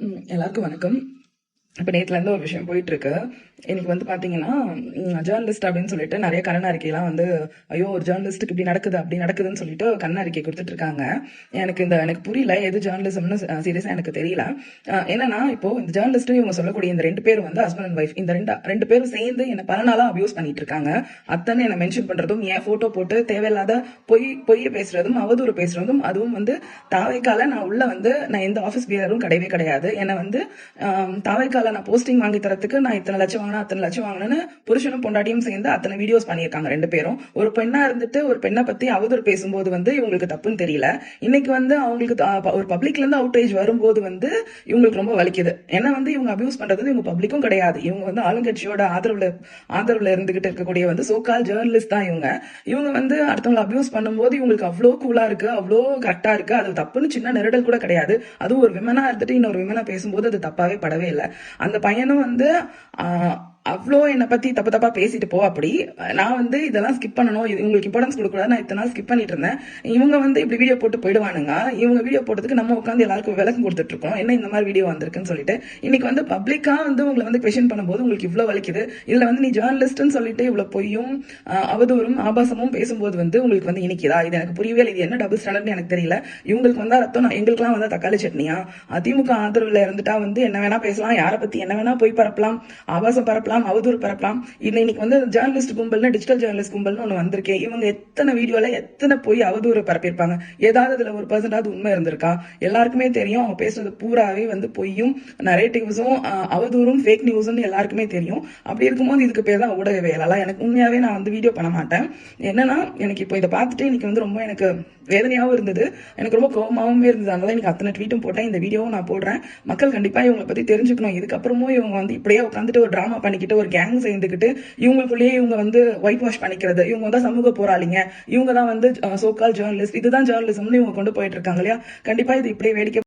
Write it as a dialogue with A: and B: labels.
A: எல்லாருக்கும் வணக்கம். இப்போ நேற்றுலேருந்து ஒரு விஷயம் போயிட்டுருக்கு எனக்கு வந்து பார்த்தீங்கன்னா ஜேர்னலிஸ்ட் அப்படின்னு சொல்லிட்டு நிறைய கண்ண அறிக்கையெல்லாம் வந்து ஐயோ ஒரு ஜேர்னலிஸ்ட்டுக்கு இப்படி நடக்குது அப்படி நடக்குதுன்னு சொல்லிட்டு கண்ண அறிக்கை கொடுத்துட்டு இருக்காங்க எனக்கு இந்த எனக்கு புரியல எது ஜேர்னலிசம்னு சீரியஸாக எனக்கு தெரியல. என்னன்னா இப்போ இந்த ஜேர்னலிஸ்ட் இவங்க சொல்லக்கூடிய இந்த ரெண்டு பேரும் வந்து ஹஸ்பண்ட் அண்ட் ஒய்ஃப் இந்த ரெண்டு ரெண்டு பேரும் சேர்ந்து என்னை பல நாளா அபியூஸ் பண்ணிட்டு இருக்காங்க அத்தனை என்ன மென்ஷன் பண்ணுறதும் என் ஃபோட்டோ போட்டு தேவையில்லாத பொய் பொய் பேசுறதும் அவதூறு பேசுறதும் அதுவும் வந்து தாவைக்கால நான் உள்ள வந்து நான் எந்த ஆஃபீஸ் பியரும் கிடையவே கிடையாது. என்னை வந்து தாவைக்கால நான் போஸ்டிங் வாங்கி தரத்துக்கு நான் இத்தனை லட்சம் வாங்கினா அத்தனை லட்சம் வாங்கினேன்னு புருஷனும் பொண்டாட்டியும் சேர்ந்து அத்தனை வீடியோஸ் பண்ணியிருக்காங்க ரெண்டு பேரும். ஒரு பெண்ணா இருந்துட்டு ஒரு பெண்ணை பத்தி அவதூறு பேசும்போது வந்து இவங்களுக்கு தப்புன்னு தெரியல. இன்னைக்கு வந்து அவங்களுக்கு ஒரு பப்ளிக்ல இருந்து அவுட்டேஜ் வரும்போது வந்து இவங்களுக்கு ரொம்ப வலிக்குது. ஏன்னா வந்து இவங்க அபியூஸ் பண்றது இவங்க பப்ளிக்கும் கிடையாது. இவங்க வந்து ஆளுங்கட்சியோட ஆதரவுல ஆதரவுல இருந்துகிட்டு இருக்கக்கூடிய வந்து சோகால் ஜேர்னலிஸ்ட் தான் இவங்க. இவங்க வந்து அடுத்தவங்களை அபியூஸ் பண்ணும்போது இவங்களுக்கு அவ்வளோ கூலா இருக்கு அவ்வளோ கரெக்டா இருக்கு. அது தப்புன்னு சின்ன நெருடல் கூட கிடையாது. அதுவும் ஒரு விமனா இருந்துட்டு இன்னொரு விமனா பேசும்போது அது தப்பாவே படவே இல்லை. அந்த பையனும் வந்து 아 அவ்வளோ என்னை பற்றி தப்பு தப்பாக பேசிட்டு போ அப்படி. நான் வந்து இதெல்லாம் ஸ்கிப் பண்ணணும். இது உங்களுக்கு இம்பார்ட்டன்ஸ் கொடுக்கூடாது நான் இத்தனை நாள் ஸ்கிப் பண்ணிட்டு இருந்தேன். இவங்க வந்து இப்படி வீடியோ போட்டு போயிடுவானுங்க. இவங்க வீடியோ போட்டதுக்கு நம்ம உட்காந்து எல்லாருக்கும் விளக்கம் கொடுத்துட்டு இருக்கோம். என்ன இந்த மாதிரி வீடியோ வந்திருக்குன்னு சொல்லிட்டு. இன்னைக்கு வந்து பப்ளிக்காக வந்து உங்களை வந்து கொஷின் பண்ணும்போது உங்களுக்கு இவ்வளோ வலிக்குது. இதில் வந்து நீ ஜேர்னலிஸ்ட்னு சொல்லிட்டு இவ்வளோ பொய்யும் அவதூறும் ஆபாசமும் பேசும்போது வந்து உங்களுக்கு வந்து இனிக்குதா? இது எனக்கு புரியவே இல்லை. இது என்ன டபுள் ஸ்டாண்டர்ட்னு எனக்கு தெரியல. இவங்களுக்கு வந்தால் ரத்தம் நான் எங்களுக்குலாம் வந்து தக்காளி சட்னியா? அதிமுக ஆதரவுல இருந்துட்டா வந்து என்ன வேணா பேசலாம். யாரை பற்றி என்ன வேணா போய் பரப்பலாம். ஆபாசம் பரப்பலாம். அவதூறு பரப்பலாம் இன்னைக்கு வந்து ஜேர்னலிஸ்ட் கும்பல்னு டிஜிட்டல் ஜேர்னலிஸ்ட் கும்பல்னு ஒன்று வந்திருக்கேன் இவங்க எத்தனை வீடியோல எத்தனை போய் அவதூறு பரப்பியிருப்பாங்க ஏதாவது இதுல ஒரு பர்சன்டாவது உண்மை இருந்திருக்கா? எல்லாருக்குமே தெரியும். அவங்க பேசுறது பூராவே வந்து பொய்யும் நரேட்டிவ்ஸும் அவதூறும் ஃபேக் நியூஸும் எல்லாருக்குமே தெரியும். அப்படி இருக்கும்போது இதுக்கு பேர் தான் ஊடகவியலாளா? எனக்கு உண்மையாவே நான் வந்து வீடியோ பண்ண மாட்டேன். என்னன்னா எனக்கு இப்போ இதை பார்த்துட்டு இன்னைக்கு வந்து ரொம்ப எனக்கு வேதனையாகவும் இருந்தது. எனக்கு ரொம்ப கோபமாகவும் இருந்தது. அதனால எனக்கு அத்தனை ட்வீட்டும் போட்டேன். இந்த வீடியோவும் நான் போடுறேன். மக்கள் கண்டிப்பா இவங்களை பத்தி தெரிஞ்சுக்கணும். இதுக்கப்புறமும் இவங்க வந்து இப்படியே உட்காந்துட்டு ஒரு டிராமா பண்ணிக்கிட்டு ஒரு கேங் சேர்ந்துக்கிட்டு இவங்களுக்குள்ளேயே இவங்க வந்து ஒயிட் வாஷ் பண்ணிக்கிறது. இவங்க தான் சமூக போராளிங்க. இவங்க தான் வந்து சோக்கால் ஜேர்னலிஸ்ட் இதுதான் ஜேர்னலிசம்னு இவங்க கொண்டு போயிட்டு இருக்காங்க இல்லையா? கண்டிப்பா இது இப்படியே வேடிக்கை